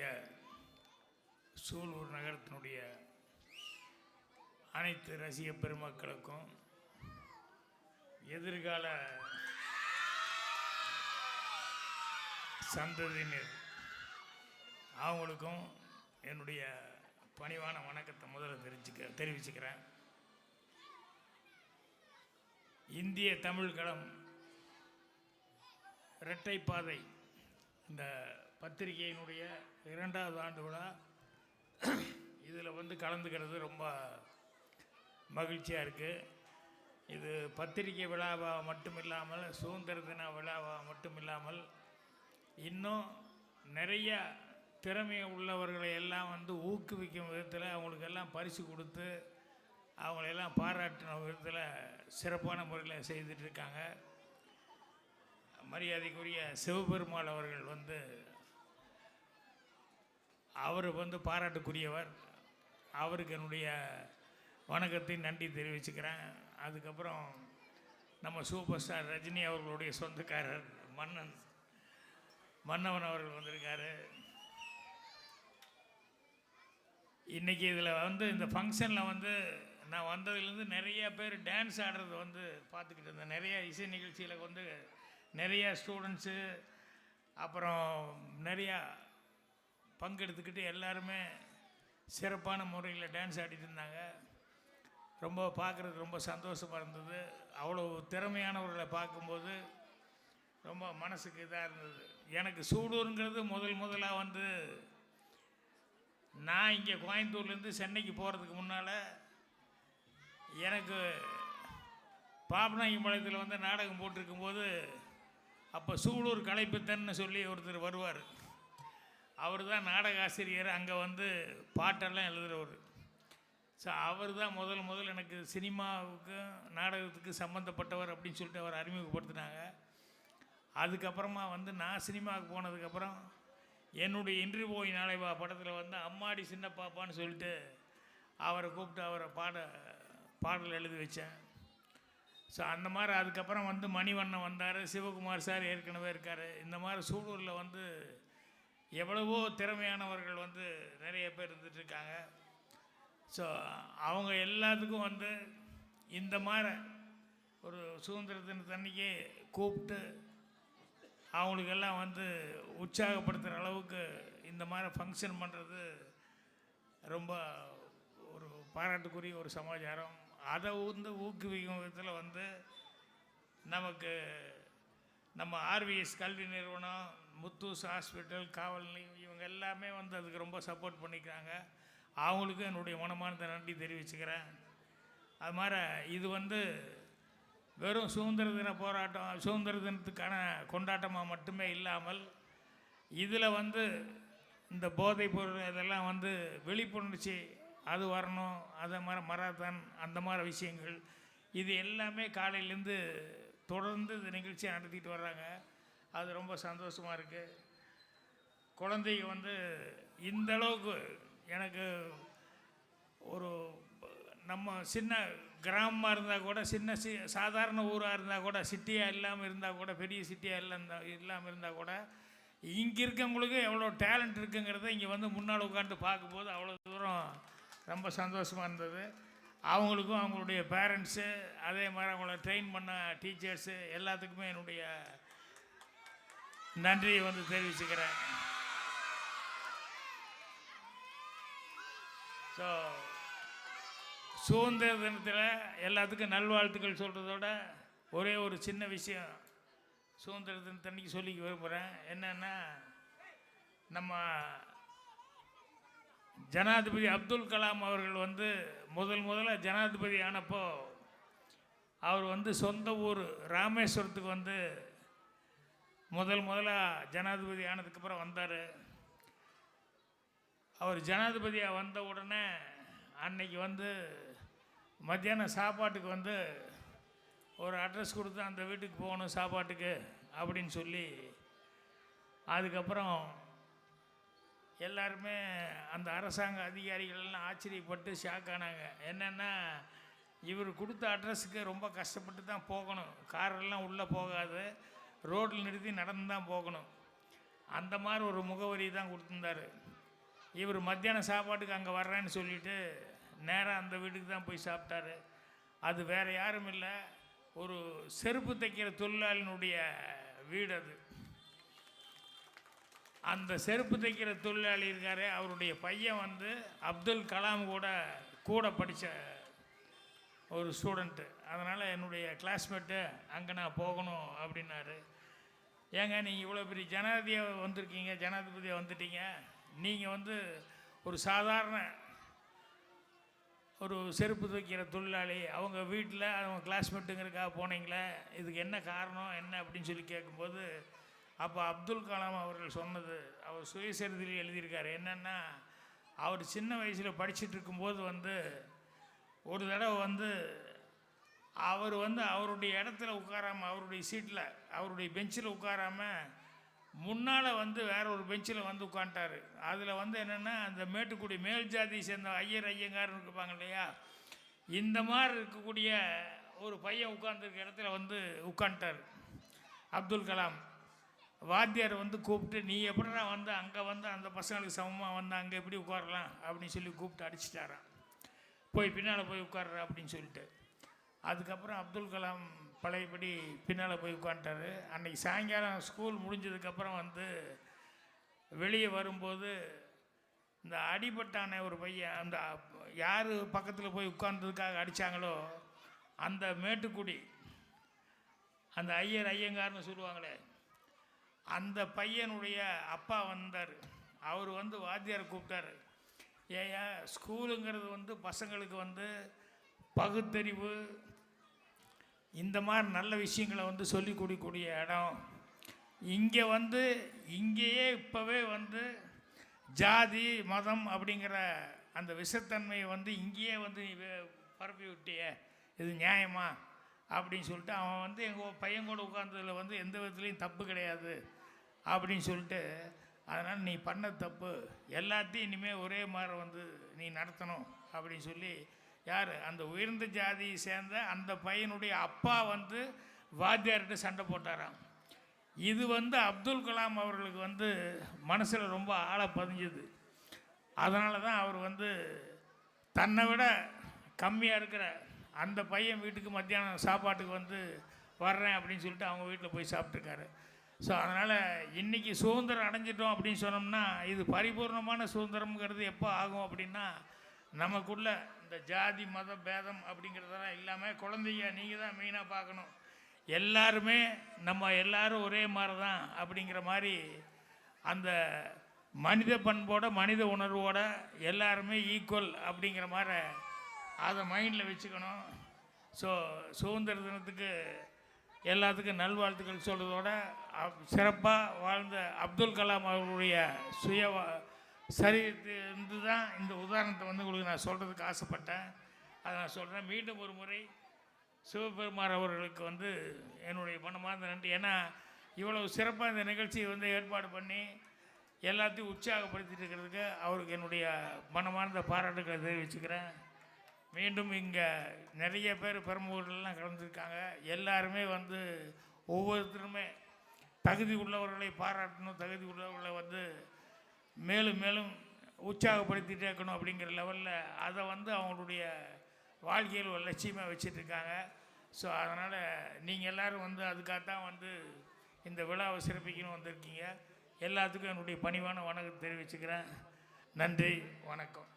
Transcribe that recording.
நம்முடைய சூலூர் நகரத்தினுடைய அனைத்து ரசிக பெருமக்களுக்கும் எதிர்கால சந்ததியினர் அவங்களுக்கும் என்னுடைய பணிவான வணக்கத்தை முதல்ல தெரிஞ்சுக்க தெரிவிச்சுக்கிறேன். இந்திய தமிழ்களம் இரட்டைப்பாதை இந்த பத்திரிகையினுடைய இரண்டாவது ஆண்டு விழா. இதில் வந்து கலந்துக்கிறது ரொம்ப மகிழ்ச்சியாக இருக்குது இது பத்திரிகை விழாவாக மட்டும் இல்லாமல் சுதந்திர தின விழாவாக மட்டும் இல்லாமல் இன்னும் நிறைய திறமை உள்ளவர்களை எல்லாம் வந்து ஊக்குவிக்கும் விதத்தில் அவங்களுக்கெல்லாம் பரிசு கொடுத்து அவங்களெல்லாம் பாராட்டின விதத்தில் சிறப்பான முறையில் செய்துட்டு இருக்காங்க. மரியாதைக்குரிய சிவபெருமாள் அவர்கள் வந்து அவர் வந்து பாராட்டுக்குரியவர். அவருக்கு என்னுடைய வணக்கத்தை நன்றி தெரிவிச்சுக்கிறேன். அதுக்கப்புறம் நம்ம சூப்பர் ஸ்டார் ரஜினி அவர்களுடைய சொந்தக்காரர் மன்னன் மன்னவன் அவர்கள் வந்திருக்காரு. இன்றைக்கி இதில் வந்து இந்த ஃபங்க்ஷனில் வந்து நான் வந்ததுலேருந்து நிறைய பேர் டான்ஸ் ஆடுறது வந்து பார்த்துக்கிட்டு இருந்தேன். நிறைய இசை நிகழ்ச்சியில் வந்து நிறைய ஸ்டூடெண்ட்ஸு அப்புறம் நிறையா பங்கெடுத்துக்கிட்டு எல்லாருமே சிறப்பான முறையில் டான்ஸ் ஆடிட்டு இருந்தாங்க. ரொம்ப பார்க்குறதுக்கு ரொம்ப சந்தோஷமாக இருந்தது. அவ்வளோ திறமையானவர்களை பார்க்கும்போது ரொம்ப மனசுக்கு இதாக இருந்தது. எனக்கு சூடூருங்கிறது முதல் முதலாக வந்து நான் இங்கே கோயம்புத்தூர்லேருந்து சென்னைக்கு போகிறதுக்கு முன்னால் எனக்கு பாபநாயகம்பாளையத்தில் வந்து நாடகம் போட்டிருக்கும்போது அப்போ சூலூர் கலைப்பித்தன்னு சொல்லி ஒருத்தர் வருவார். அவர் தான் நாடக ஆசிரியர் அங்கே வந்து பாட்டெல்லாம் எழுதுகிறவர் ஸோ அவர் தான் முதல் முதல் எனக்கு சினிமாவுக்கும் நாடகத்துக்கு சம்மந்தப்பட்டவர் அப்படின்னு சொல்லிட்டு அவர் அறிமுகப்படுத்தினாங்க. அதுக்கப்புறமா வந்து நான் சினிமாவுக்கு போனதுக்கப்புறம் என்னுடைய இன்று போய் நாளைவா படத்தில் வந்து அம்மாடி சின்ன பாப்பான்னு சொல்லிட்டு அவரை கூப்பிட்டு அவரை பாட பாடல் எழுதி வச்சேன். ஸோ அந்த மாதிரி அதுக்கப்புறம் வந்து மணிவண்ணன் வந்தார் சிவகுமார் சார் ஏற்கனவே இருக்கார். இந்த மாதிரி சூலூரில் வந்து எவ்வளவோ திறமையானவர்கள் வந்து நிறைய பேர் இருந்துகிட்ருக்காங்க ஸோ அவங்க எல்லாத்துக்கும் வந்து இந்த மாதிரி ஒரு சுதந்திர தினத்தன்னைக்கு கூப்பிட்டு அவங்களுக்கெல்லாம் வந்து உற்சாகப்படுத்துகிற அளவுக்கு இந்த மாதிரி ஃபங்க்ஷன் பண்ணுறது ரொம்ப ஒரு பாராட்டுக்குரிய ஒரு சமாச்சாரம். அதை வந்து ஊக்குவிக்கும் விதத்தில் வந்து நமக்கு நம்ம ஆர்விஎஸ் கல்வி நிறுவனம் முத்தூஸ் ஹாஸ்பிட்டல் காவல் நிலையம் இவங்க எல்லாமே வந்து அதுக்கு ரொம்ப சப்போர்ட் பண்ணிக்கிறாங்க. அவங்களுக்கும் என்னுடைய மனமார்ந்த நன்றி தெரிவிச்சுக்கிறேன். அது மாதிரி இது வந்து வெறும் சுதந்திர தின போராட்டம் சுதந்திர தினத்துக்கான கொண்டாட்டமாக மட்டுமே இல்லாமல் இதில் வந்து இந்த போதைப் பொருள் இதெல்லாம் வந்து விழிப்புணர்ச்சி அது வரணும் அதே மாதிரி மராத்தான் அந்த மாதிரி விஷயங்கள் இது எல்லாமே காலையிலேருந்து தொடர்ந்து இந்த நிகழ்ச்சியை நடத்திட்டு வர்றாங்க. அது ரொம்ப சந்தோஷமாக இருக்குது குழந்தைங்க வந்து இந்த அளவுக்கு எனக்கு ஒரு நம்ம சின்ன கிராமமாக இருந்தால் கூட சின்ன சி சாதாரண ஊராக இருந்தால் கூட சிட்டியாக இல்லாமல் இருந்தால் கூட பெரிய சிட்டியாக இல்லை இல்லாமல் இருந்தால் கூட இங்கே இருக்கவங்களுக்கு எவ்வளோ டேலண்ட் இருக்குங்கிறத இங்கே வந்து முன்னால் உட்காந்து பார்க்கும்போது அவ்வளோ தூரம் ரொம்ப சந்தோஷமாக இருந்தது. அவங்களுக்கும் அவங்களுடைய பேரண்ட்ஸு அதே மாதிரி அவங்கள ட்ரெயின் பண்ண டீச்சர்ஸு எல்லாத்துக்குமே என்னுடைய நன்றியை வந்து தெரிவிச்சுக்கிறேன். ஸோ சுதந்திர தினத்தில் எல்லாத்துக்கும் நல்வாழ்த்துக்கள் சொல்கிறதோட ஒரே ஒரு சின்ன விஷயம். சுதந்திர தினத்தன்னைக்கு சொல்லிக்க விரும்புகிறேன் என்னென்னா நம்ம ஜனாதிபதி அப்துல் கலாம் அவர்கள் வந்து முதல் முதல்ல ஜனாதிபதி ஆனப்போ அவர் வந்து சொந்த ஊர் ராமேஸ்வரத்துக்கு வந்து முதல் முதலாக ஜனாதிபதி ஆனதுக்கப்புறம் வந்தார். அவர் ஜனாதிபதியாக வந்த உடனே அன்னைக்கு வந்து மத்தியானம் சாப்பாட்டுக்கு வந்து ஒரு அட்ரஸ் கொடுத்து அந்த வீட்டுக்கு போகணும் சாப்பாட்டுக்கு அப்படின்னு சொல்லி அதுக்கப்புறம் எல்லாருமே அந்த அரசாங்க அதிகாரிகள்லாம் ஆச்சரியப்பட்டு ஷாக் ஆனாங்க. என்னென்னா இவர் கொடுத்த அட்ரஸுக்கு ரொம்ப கஷ்டப்பட்டு தான் போகணும் காரெல்லாம் உள்ளே போகாது. ரோட்டில் நிறுத்தி நடந்து தான் போகணும். அந்த மாதிரி ஒரு முகவரி தான் கொடுத்துருந்தாரு. இவர் மத்தியானம் சாப்பாட்டுக்கு அங்கே வர்றேன்னு சொல்லிட்டு நேராக அந்த வீட்டுக்கு தான் போய் சாப்பிட்டாரு. அது வேறு யாரும் இல்லை. ஒரு செருப்பு தைக்கிற தொழிலாளினுடைய வீடு அது. அந்த செருப்பு தைக்கிற தொழிலாளி இருக்கார். அவருடைய பையன் வந்து அப்துல் கலாம் கூட கூட படித்த ஒரு ஸ்டூடெண்ட்டு அதனால் என்னுடைய கிளாஸ்மேட்டு அங்கே நான் போகணும் அப்படின்னாரு. ஏங்க நீங்கள் இவ்வளோ பெரிய ஜனாதிபதியாக வந்திருக்கீங்க ஜனாதிபதியாக வந்துட்டீங்க. நீங்கள் வந்து ஒரு சாதாரண ஒரு செருப்பு துவைக்கிற தொழிலாளி அவங்க வீட்டில் அவங்க கிளாஸ்மேட்டுங்கிறக்காக போனீங்களே இதுக்கு என்ன காரணம் என்ன அப்படின்னு சொல்லி கேட்கும்போது அப்போ அப்துல் கலாம் அவர்கள் சொன்னது அவர் சுயசரிதையில் எழுதியிருக்காரு. என்னென்னா அவர் சின்ன வயசில் படிச்சுட்டு இருக்கும்போது வந்து ஒரு தடவை வந்து அவர் வந்து அவருடைய இடத்துல உட்காராமல் அவருடைய சீட்டில் அவருடைய பெஞ்சில் உட்காராம முன்னால் வந்து வேற ஒரு பெஞ்சில் வந்து உட்காந்துட்டாரு அதில் வந்து என்னென்னா அந்த மேட்டுக்குடி மேல் ஜாதியை சேர்ந்த ஐயர் ஐயங்காரன் இருப்பாங்க இல்லையா? இந்த மாதிரி இருக்கக்கூடிய ஒரு பையன் உட்கார்ந்துருக்க இடத்துல வந்து உட்காந்துட்டார் அப்துல் கலாம். வாத்தியார் வந்து கூப்பிட்டு நீ எப்படா வந்து அங்கே வந்து அந்த பசங்களுக்கு சமமாக வந்து அங்கே எப்படி உட்காரலாம்? அப்படின்னு சொல்லி கூப்பிட்டு அடிச்சிட்டாரான் போய் பின்னால் போய் உட்கார்ற அப்படின்னு சொல்லிட்டு. அதுக்கப்புறம் அப்துல் கலாம் பழையபடி பின்னால் போய் உட்காந்துட்டாரு அன்னைக்கு சாயங்காலம் ஸ்கூல் முடிஞ்சதுக்கப்புறம் வந்து வெளியே வரும்போது இந்த அடிபட்டான ஒரு பையன் அந்த யார் பக்கத்தில் போய் உட்கார்ந்ததுக்காக அடித்தாங்களோ அந்த மேட்டுக்குடி அந்த ஐயர் ஐயங்கார்னு சொல்லுவாங்களே அந்த பையனுடைய அப்பா வந்தார். அவர் வந்து வாத்தியார் கூப்பிட்டாரு. ஏயா ஸ்கூலுங்கிறது வந்து பசங்களுக்கு வந்து பகுத்தறிவு இந்த மாதிரி நல்ல விஷயங்களை வந்து சொல்லிக் கொடுக்கக்கூடிய இடம். இங்கே வந்து இங்கேயே இப்போவே வந்து ஜாதி மதம் அப்படிங்கிற அந்த விஷத்தன்மையை வந்து இங்கேயே வந்து நீ பரப்பி விட்டிய இது நியாயமா? அப்படின்னு சொல்லிட்டு அவன் வந்து எங்கள் பையன் கூட உட்காந்ததில் வந்து எந்த விதத்துலேயும் தப்பு கிடையாது அப்படின்னு சொல்லிட்டு அதனால் நீ பண்ண தப்பு எல்லாத்தையும் இனிமேல் ஒரே மாதிரி வந்து நீ நடத்தணும் அப்படின்னு சொல்லி யார்? அந்த உயர்ந்த ஜாதியை சேர்ந்த அந்த பையனுடைய அப்பா வந்து வாத்தியார்கிட்ட சண்டை போட்டாராம். இது வந்து அப்துல் கலாம் அவர்களுக்கு வந்து மனசில் ரொம்ப ஆழ பதிஞ்சுது. அதனால தான் அவர் வந்து தன்னை விட கம்மியாக இருக்கிற அந்த பையன் வீட்டுக்கு மத்தியானம் சாப்பாட்டுக்கு வந்து வர்றேன் அப்படின்னு சொல்லிட்டு அவங்க வீட்டில் போய் சாப்பிட்ருக்காரு ஸோ அதனால் இன்றைக்கி சுதந்திரம் அடைஞ்சிட்டோம் அப்படின்னு சொன்னோம்னா இது பரிபூர்ணமான சுதந்திரம்ங்கிறது எப்போ ஆகும் அப்படின்னா நமக்குள்ள இந்த ஜாதி மத பேதம் அப்படிங்கிறதெல்லாம் இல்லாமல் குழந்தைங்க நீங்கள் தான் மெயினாக பார்க்கணும். எல்லாருமே நம்ம எல்லாரும் ஒரே மாதிரி தான் அப்படிங்கிற மாதிரி அந்த மனித பண்போட மனித உணர்வோட எல்லாருமே ஈக்குவல் அப்படிங்கிற மாதிரி அதை மைண்டில் வச்சுக்கணும். ஸோ சுதந்திர தினத்துக்கு எல்லாத்துக்கும் நல்வாழ்த்துக்கள் சொல்கிறதோட சிறப்பாக வாழ்ந்த அப்துல் கலாம் அவர்களுடைய சுய சரி இருந்து தான் இந்த உதாரணத்தை வந்து உங்களுக்கு நான் சொல்கிறதுக்கு ஆசைப்பட்டேன். அதை நான் சொல்கிறேன் மீண்டும் ஒரு முறை சிவபெருமார் அவர்களுக்கு வந்து என்னுடைய மனமார்ந்த நன்றி. ஏன்னா இவ்வளவு சிறப்பாக இந்த நிகழ்ச்சியை வந்து ஏற்பாடு பண்ணி எல்லாத்தையும் உற்சாகப்படுத்திட்டு இருக்கிறதுக்கு அவருக்கு என்னுடைய மனமார்ந்த பாராட்டுகளை தெரிவிச்சுக்கிறேன். மீண்டும் இங்கே நிறைய பேர் பெரம்பூர்லாம் கலந்துருக்காங்க. எல்லாருமே வந்து ஒவ்வொருத்தருமே தகுதி உள்ளவர்களை பாராட்டணும். தகுதி உள்ளவர்களை வந்து மேலும் மேலும் உற்சாகப்படுத்திட்டே இருக்கணும் அப்படிங்கிற லெவலில் அதை வந்து அவங்களுடைய வாழ்க்கையில் ஒரு லட்சியமாக வச்சிட்ருக்காங்க. ஸோ அதனால் நீங்கள் எல்லாரும் வந்து அதுக்காகத்தான் வந்து இந்த விழாவை சிறப்பிக்கணும் வந்திருக்கீங்க. எல்லாத்துக்கும் என்னுடைய பணிவான வணக்கம் தெரிவிச்சுக்கிறேன். நன்றி வணக்கம்.